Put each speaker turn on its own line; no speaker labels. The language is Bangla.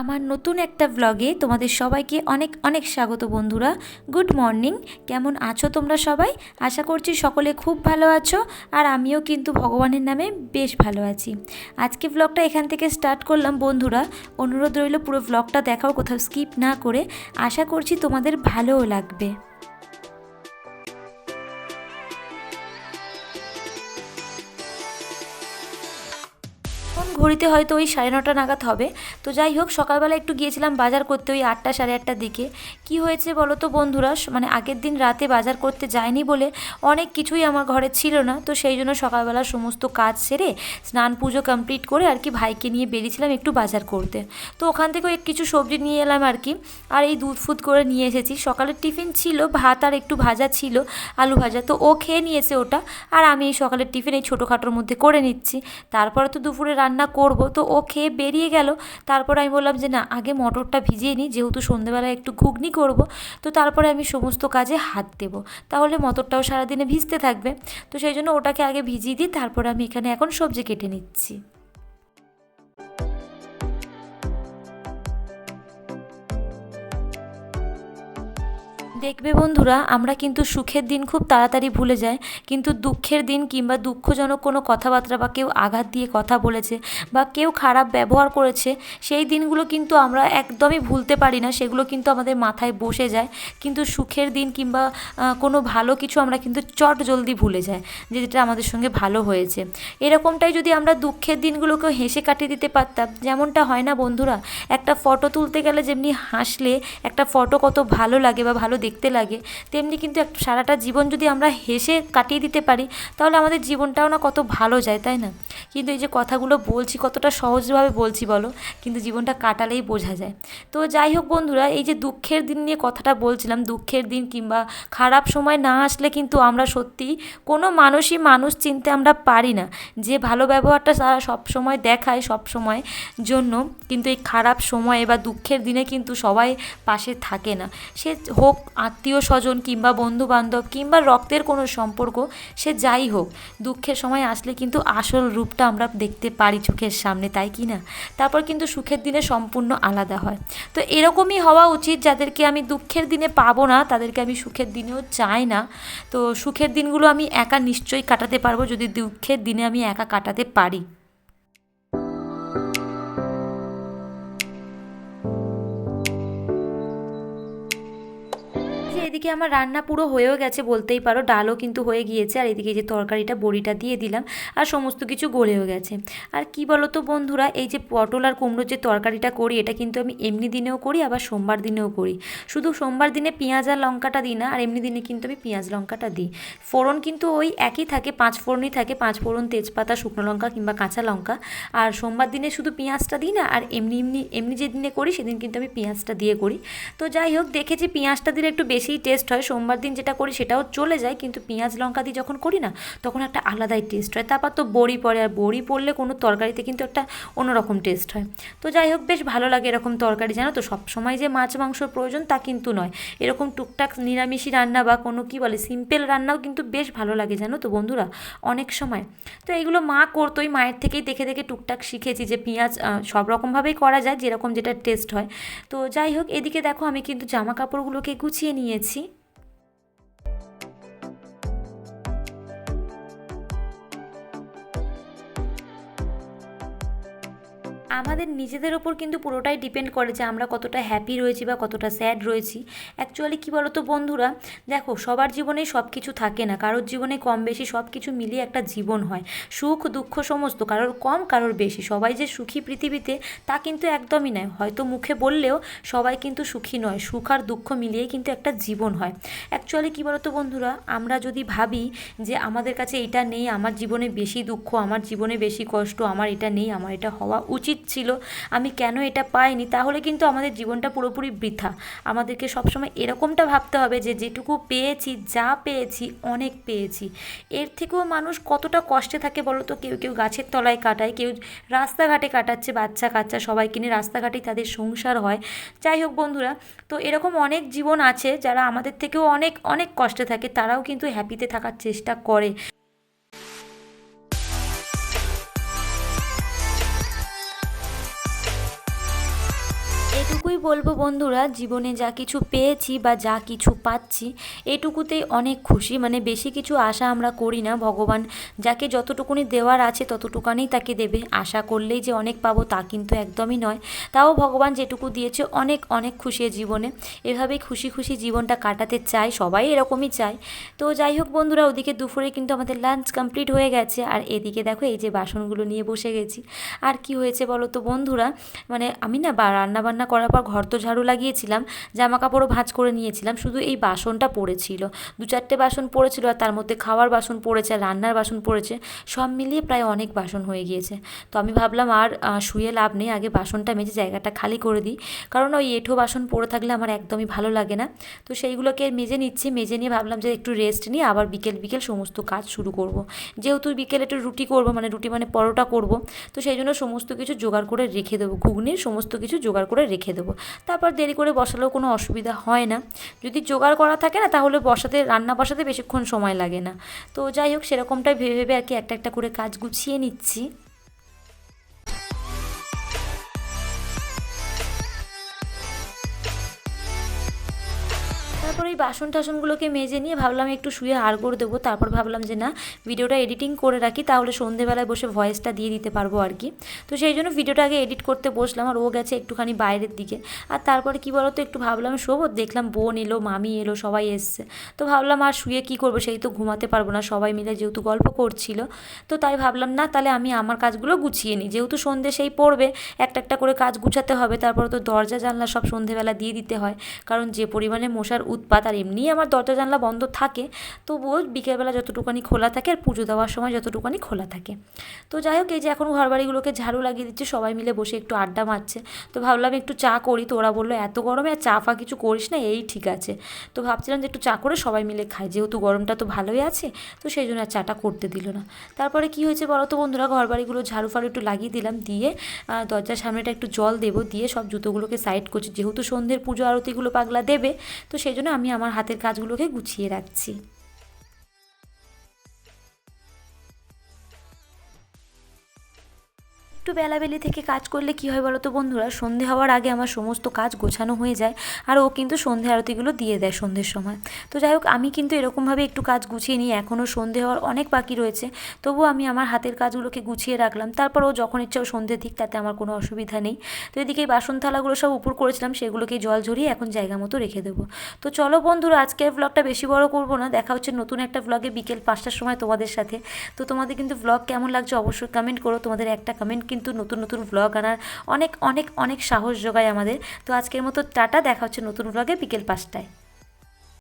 আমার নতুন একটা ব্লগে তোমাদের সবাইকে অনেক অনেক স্বাগত বন্ধুরা। গুড মর্নিং কেমন আছো তোমরা সবাই? আশা করছি সকলে খুব ভালো আছো আর আমিও কিন্তু ভগবানের নামে বেশ ভালো আছি। আজকে ব্লগটা এখান থেকে স্টার্ট করলাম বন্ধুরা। অনুরোধ রইল পুরো ব্লগটা দেখাও, কোথাও স্কিপ না করে। আশা করছি তোমাদের ভালোও লাগবে। ঘড়িতে হয়তো ওই সাড়ে নটা নাগাদ হবে। তো যাই হোক, সকালবেলা একটু গিয়েছিলাম বাজার করতে ওই আটটা সাড়ে আটটার দিকে। কি হয়েছে বলো তো বন্ধুরা? মানে আগের দিন রাতে বাজার করতে যায়নি বলে অনেক কিছুই আমার ঘরে ছিল না। তো সেই জন্য সকালবেলা সমস্ত কাজ সেরে স্নান পুজো কমপ্লিট করে আর কি ভাইকে নিয়ে বেরিয়েছিলাম একটু বাজার করতে। তো ওখান থেকেও কিছু সবজি নিয়ে এলাম আর কি। আর এই দুধ ফুদ করে নিয়ে এসেছি। সকালের টিফিন ছিল, ভাত আর একটু ভাজা ছিল, আলু ভাজা। তো ও খেয়ে নিয়েছে ওটা। আর আমি এই সকালের টিফিন এই ছোটোখাটোর মধ্যে করে নিচ্ছি। তারপরে তো দুপুরে রান্না করব। তো ও খেয়ে বেরিয়ে গেল। তারপর আমি বললাম যে, না, আগে মটরটা ভিজিয়ে নিই যেহেতু সন্ধেবেলায় একটু ঘুগনি করব। তো তারপরে আমি সমস্ত কাজে হাত দেব। তাহলে মটরটাও সারাদিনে ভিজতে থাকবে। তো সেই জন্য ওটাকে আগে ভিজিয়ে দিই, তারপর আমি এখানে এখন সবজি কেটে নিচ্ছি। দেখবে বন্ধুরা, আমরা কিন্তু সুখের দিন খুব তাড়াতাড়ি ভুলে যাই, কিন্তু দুঃখের দিন কিংবা দুঃখজনক কোনো কথাবার্তা বা কেউ আঘাত দিয়ে কথা বলেছে বা কেউ খারাপ ব্যবহার করেছে, সেই দিনগুলো কিন্তু আমরা একদমই ভুলতে পারি না, সেগুলো কিন্তু আমাদের মাথায় বসে যায়। কিন্তু সুখের দিন কিংবা কোনো ভালো কিছু আমরা কিন্তু চট জলদি ভুলে যাই যে যেটা আমাদের সঙ্গে ভালো হয়েছে। এরকমটাই যদি আমরা দুঃখের দিনগুলোকেও হেসে কাটিয়ে দিতে পারতাম, যেমনটা হয় না বন্ধুরা, একটা ফটো তুলতে গেলে যেমনি হাসলে, একটা ফটো কত ভালো লাগে বা ভালো দেখতে লাগে, তেমনি কিন্তু এক, সারাটা জীবন যদি আমরা হেসে কাটিয়ে দিতে পারি, তাহলে আমাদের জীবনটাও না কত ভালো যায়, তাই না? কিন্তু এই যে কথাগুলো বলছি, কতটা সহজভাবে বলছি বলো, কিন্তু জীবনটা কাটালেই বোঝা যায়। তো যাই হোক বন্ধুরা, এই যে দুঃখের দিন নিয়ে কথাটা বলছিলাম, দুঃখের দিন কিংবা খারাপ সময় না আসলে কিন্তু আমরা সত্যি কোনো মানুষই মানুষ চিনতে আমরা পারি না। যে ভালো ব্যবহারটা তারা সব সময় দেখায়, সব সময় জন্য, কিন্তু এই খারাপ সময়ে বা দুঃখের দিনে কিন্তু সবাই পাশে থাকে না। সে হোক আত্মীয় স্বজন কিংবা বন্ধু বান্ধব কিংবা রক্তের কোনো সম্পর্ক, সে যাই হোক, দুঃখের সময় আসলে কিন্তু আসল রূপটা আমরা দেখতে পারি চোখের সামনে, তাই কি না? তারপর কিন্তু সুখের দিনে সম্পূর্ণ আলাদা হয়। তো এরকমই হওয়া উচিত যাদেরকে আমি দুঃখের দিনে পাবো না, তাদেরকে আমি সুখের দিনেও চাই না। তো সুখের দিনগুলো আমি একা নিশ্চয়ই কাটাতে পারব, যদি দুঃখের দিনে আমি একা কাটাতে পারি। এদিকে আমার রান্না পুরো হয়েও গেছে বলতেই পারো, ডালও কিন্তু হয়ে গিয়েছে, আর এদিকে যে তরকারিটা, বড়িটা দিয়ে দিলাম, আর সমস্ত কিছু গলেও গেছে। আর কি বলো তো বন্ধুরা, এই যে পটল আর কুমড়োর যে তরকারিটা করি, এটা কিন্তু আমি এমনি দিনেও করি, আবার সোমবার দিনেও করি। শুধু সোমবার দিনে পেঁয়াজ আর লঙ্কাটা দিই না, আর এমনি দিনে কিন্তু আমি পেঁয়াজ লঙ্কাটা দিই। ফোড়ন কিন্তু ওই একই থাকে, পাঁচ ফোড়নই থাকে, পাঁচ ফোড়ন তেজপাতা, শুকনো লঙ্কা কিংবা কাঁচা লঙ্কা। আর সোমবার দিনে শুধু পেঁয়াজটা দিই না, আর এমনি এমনি এমনি যেদিনে করি, সেদিন কিন্তু আমি পেঁয়াজটা দিয়ে করি। তো যাই হোক, দেখেছি পেঁয়াজটা দিলে একটু টেস্ট হয়, সোমবার দিন যেটা করি সেটাও চলে যায়, কিন্তু পেঁয়াজ লঙ্কা দিয়ে যখন করি না, তখন একটা আলাদাই টেস্ট হয়। তারপর তো বড়ি পড়ে, আর বড়ি পড়লে কোনো তরকারিতে কিন্তু একটা অন্যরকম টেস্ট হয়। তো যাই হোক, বেশ ভালো লাগে এরকম তরকারি, জানো তো? সব সময় যে মাছ মাংসর প্রয়োজন তা কিন্তু নয়। এরকম টুকটাক নিরামিষি রান্না বা কোনো কি বলে সিম্পল রান্নাও কিন্তু বেশ ভালো লাগে, জানো তো বন্ধুরা? অনেক সময়। তো এইগুলো মা করতোই, মায়ের থেকেই দেখে দেখে টুকটাক শিখেছি যে পেঁয়াজ সব রকমভাবেই করা যায়, যেরকম যেটা টেস্ট হয়। তো যাই হোক, এদিকে দেখো আমি কিন্তু জামা কাপড়গুলোকে গুছিয়ে নিয়েছি। Lindsay আমাদের নিজেদের ওপর কিন্তু পুরোটাই ডিপেন্ড করে যে আমরা কতটা হ্যাপি রয়েছি বা কতটা স্যাড রয়েছি। অ্যাকচুয়ালি কী বলো তো বন্ধুরা? দেখো, সবার জীবনেই সব কিছু থাকে না। কারোর জীবনে কম বেশি সব কিছু মিলিয়ে একটা জীবন হয়। সুখ, দুঃখ সমস্ত, কারোর কম, কারোর বেশি। সবাই যে সুখী পৃথিবীতে, তা কিন্তু একদমই নয়। হয়তো মুখে বললেও সবাই কিন্তু সুখী নয়। সুখ আর দুঃখ মিলিয়েই কিন্তু একটা জীবন হয়। অ্যাকচুয়ালি কী বলো তো বন্ধুরা? আমরা যদি ভাবি যে আমাদের কাছে এটা নেই, আমার জীবনে বেশি দুঃখ, আমার জীবনে বেশি কষ্ট, আমার এটা নেই, আমার এটা হওয়া উচিত ছিল, আমি কেন এটা পাইনি? তাহলে কিন্তু আমাদের জীবনটা পুরোপুরি বৃথা। আমাদেরকে সবসময় এরকমটা ভাবতে হবে যে, যেটুকু পেয়েছি, যা পেয়েছি, অনেক পেয়েছি। এর থেকেও মানুষ কতটা কষ্টে থাকে বলো তো? কেউ কেউ গাছের তলায় কাটায়, কেউ রাস্তাঘাটে কাটাচ্ছে, বাচ্চা কাচ্চা সবাই কিনে রাস্তাঘাটেই তাদের সংসার হয়। যাই হোক বন্ধুরা, তো এরকম অনেক জীবন আছে যারা আমাদের থেকেও অনেক অনেক কষ্টে থাকে, তারাও কিন্তু হ্যাপিতে থাকার চেষ্টা করে। বলব বন্ধুরা, জীবনে যা কিছু পেয়েছি বা যা কিছু পাচ্ছি, এটুকুতেই অনেক খুশি। মানে বেশি কিছু আশা আমরা করি না। ভগবান যাকে যতটুকুনি দেওয়ার আছে, ততটুকানি তাকে দেবে। আশা করলেই যে অনেক পাবো তা কিন্তু একদমই নয়। তাও ভগবান যেটুকু দিয়েছে, অনেক অনেক খুশি জীবনে। এভাবেই খুশি খুশি জীবনটা কাটাতে চাই সবাই এরকমই চায়। তো যাই হোক বন্ধুরা, ওদিকে দুপুরে কিন্তু আমাদের লাঞ্চ কমপ্লিট হয়ে গেছে। আর এদিকে দেখো, এই যে বাসনগুলো নিয়ে বসে গেছি। আর কি হয়েছে বলো তো বন্ধুরা? মানে আমি না রান্না বান্না করার পর ঘর তো ঝাড়ু লাগিয়েছিলাম জামা কাপড়ও ভাঁজ করে নিয়েছিলাম, শুধু এই বাসনটা পড়েছিল। দু চারটে বাসন পড়েছিল আর তার মধ্যে খাওয়ার বাসন পড়েছে আর রান্নার বাসন পড়েছে, সব মিলিয়ে প্রায় অনেক বাসন হয়ে গিয়েছে। তো আমি ভাবলাম আর শুয়ে লাভ নেই, আগে বাসনটা মেজে জায়গাটা খালি করে দিই। কারণ ওই এঁঠো বাসন পড়ে থাকলে আমার একদমই ভালো লাগে না। তো সেইগুলোকে মেজে নিচ্ছি, মেজে নিয়ে ভাবলাম যে একটু রেস্ট নিয়ে আবার বিকেল বিকেল সমস্ত কাজ শুরু করব। যেহেতু বিকেলে একটু রুটি করব মানে রুটি মানে পরোটা করব, তো সেই জন্য সমস্ত কিছু জোগাড় করে রেখে দেবো, ঘুগনির সমস্ত কিছু জোগাড় করে রেখে দেবো। তারপর দেরি করে বসালেও কোনো অসুবিধা হয় না। যদি জোগাড় করা থাকে না, তাহলে বসাতে, রান্না বসাতে বেশিক্ষণ সময় লাগে না। তো যাই হোক, সেরকমটাই ভেবে ভেবে আর কি একটা একটা করে কাজ গুছিয়ে নিচ্ছি। তারপর এই বাসন টাসনগুলোকে মেজে নিয়ে ভাবলাম একটু শুয়ে আড়গোড় দেবো। তারপর ভাবলাম যে না, ভিডিওটা এডিটিং করে রাখি, তাহলে সন্ধেবেলায় বসে ভয়েসটা দিয়ে দিতে পারব আর কি। তো সেই জন্য ভিডিওটা আগে এডিট করতে বসলাম, আর ও গেছে একটুখানি বাইরের দিকে। আর তারপরে কি বলতো, একটু ভাবলাম শোবো, দেখলাম বোন এলো, মামি এলো, সবাই এসছে। তো ভাবলাম আর শুয়ে কি করব, সেই তো ঘুমাতে পারব না, সবাই মিলে যেহেতু গল্প করছিল। তো তাই ভাবলাম, না, তাহলে আমি আমার কাজগুলো গুছিয়ে নিই। যেহেতু সন্ধে সেই পড়বে, একটা একটা করে কাজ গুছাতে হবে, তারপর তো দরজা, জানলা সব সন্ধেবেলা দিয়ে দিতে হয়। কারণ যে পরিমাণে মশার উৎপাত আর এমনিই আমার দরজা জানলা বন্ধ থাকে, তবুও বিকেলবেলা যতটুকুনি খোলা থাকে আর পুজো দেওয়ার সময় যতটুকুনি খোলা থাকে। তো যাই হোক, এই যে এখন ঘরবাড়িগুলোকে ঝাড়ু লাগিয়ে দিচ্ছে, সবাই মিলে বসে একটু আড্ডা মারছে। তো ভাবলাম একটু চা করি, তো ওরা বলল, এত গরমে আর চা ফা কিছু করিস না, এই ঠিক আছে। তো ভাবছিলাম যে একটু চা করে সবাই মিলে খাই, যেহেতু গরমটা তো ভালোই আছে, তো সেই জন্য আর চাটা করতে দিল না। তারপরে কি হয়েছে বলো তো বন্ধুরা, ঘরবাড়িগুলো ঝাড়ু ফাড়ু একটু লাগিয়ে দিলাম, দিয়ে দরজার সামনেটা একটু জল দেবো, দিয়ে সব জুতোগুলোকে সাইড করছি। যেহেতু সন্ধ্যের পুজো আরতিগুলো পাগলা দেবে, তো সেই জন্য আমি আমার হাতের কাজগুলোকে গুছিয়ে রাখছি। একটু বেলাবেলি থেকে কাজ করলে কি হয় বলো তো বন্ধুরা? সন্ধে হওয়ার আগে আমার সমস্ত কাজ গোছানো হয়ে যায় আর ও কিন্তু সন্ধে আরতিগুলো দিয়ে দেয় সন্ধ্যের সময়। তো যাই হোক, আমি কিন্তু এরকমভাবে একটু কাজ গুছিয়ে নিই। এখনও সন্ধে হওয়ার অনেক বাকি রয়েছে। তবুও আমি আমার হাতের কাজগুলোকে গুছিয়ে রাখলাম। তারপর ও যখন ইচ্ছা ও সন্ধে দিক, তাতে আমার কোনো অসুবিধা নেই। তো এদিকে বাসন থালাগুলো সব উপর করেছিলাম, সেগুলোকে জল ঝরিয়ে এখন জায়গা মতো রেখে দেবো। তো চলো বন্ধুরা, আজকের ব্লগটা বেশি বড় করব না। দেখা হচ্ছে নতুন একটা ব্লগে বিকেল পাঁচটার সময় তোমাদের সাথে। তো তোমাদের কিন্তু ব্লগ কেমন লাগছে অবশ্যই কমেন্ট করো। তোমাদের একটা কমেন্ট কিন্তু নতুন নতুন ব্লগ আনার অনেক অনেক অনেক সাহস যোগায় আমাদের। তো আজকের মতো টাটা, দেখা হচ্ছে নতুন ব্লগে বিকেল পাঁচটায়।